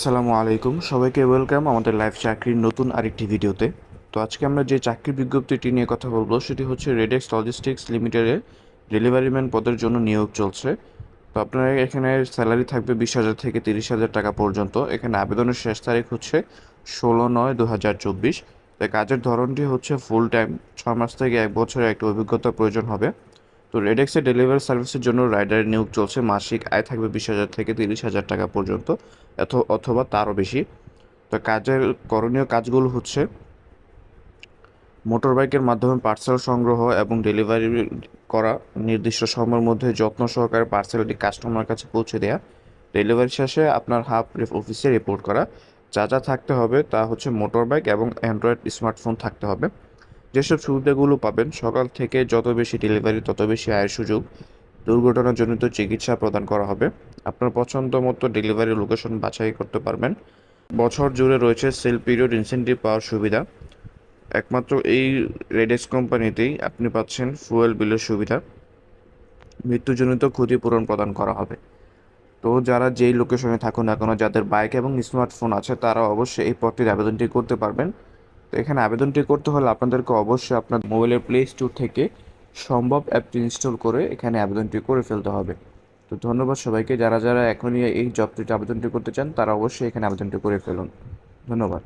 আসসালামু আলাইকুম। সবাইকে ওয়েলকাম আমাদের লাইভ চাকরির নতুন আরেকটি ভিডিওতে তো আজকে আমরা যে চাকরির বিজ্ঞপ্তিটি নিয়ে কথা বলব, সেটি হচ্ছে রেডেক্স লজিস্টিক্স লিমিটেডে ডেলিভারি ম্যান পদের জন্য নিয়োগ চলছে। তো আপনার এখানে স্যালারি থাকবে বিশ হাজার থেকে তিরিশ হাজার টাকা পর্যন্ত। এখানে আবেদনের শেষ তারিখ হচ্ছে ষোলো নয় দু হাজার চব্বিশ। তাই কাজের ধরনটি হচ্ছে ফুল টাইম ছ মাস থেকে এক বছরের একটা অভিজ্ঞতার প্রয়োজন হবে। তো রেডেক্সের ডেলিভারি সার্ভিসের জন্য রাইডারের নিয়োগ চলছে। মাসিক আয় থাকবে বিশ হাজার থেকে তিরিশ হাজার টাকা পর্যন্ত, এথ- অথবা তারও বেশি। তো কাজের করণীয় কাজগুলো হচ্ছে মোটর বাইকের মাধ্যমে পার্সেল সংগ্রহ এবং ডেলিভারি করা, নির্দিষ্ট সময়ের মধ্যে যত্ন সহকারে পার্সেলটি কাস্টমার কাছে পৌঁছে দেওয়া ডেলিভারি শেষে আপনার হাফ অফিসে রিপোর্ট করা। যা যা থাকতে হবে তা হচ্ছে মোটর বাইক এবং অ্যান্ড্রয়েড স্মার্টফোন থাকতে হবে। যেসব সুবিধাগুলো পাবেন, সকাল থেকে যত বেশি ডেলিভারি তত বেশি আয়ের সুযোগ দুর্ঘটনাজনিত চিকিৎসা প্রদান করা হবে। আপনার পছন্দ মতো ডেলিভারি লোকেশন বাছাই করতে পারবেন। বছর জুড়ে রয়েছে সেল পিরিয়ড ইনসেন্টিভ পাওয়ার সুবিধা। একমাত্র এই রেডেক্স কোম্পানিতেই আপনি পাচ্ছেন ফুয়েল বিলের সুবিধা। মৃত্যুজনিত ক্ষতিপূরণ প্রদান করা হবে। তো যারা যেই লোকেশনে থাকুন না কেন, যাদের বাইক এবং স্মার্টফোন আছে, তারা অবশ্যই এই পদটির আবেদনটি করতে পারবেন। তো এখানে আবেদনটি করতে হলে আপনাদেরকে অবশ্যই আপনার মোবাইলের প্লে স্টোর থেকে সম্ভব অ্যাপটি ইনস্টল করে এখানে আবেদনটি করে ফেলতে হবে। তো ধন্যবাদ সবাইকে। যারা যারা এখনই এই জবটিতে আবেদনটি করতে চান, তারা অবশ্যই এখানে আবেদনটি করে ফেলুন। ধন্যবাদ।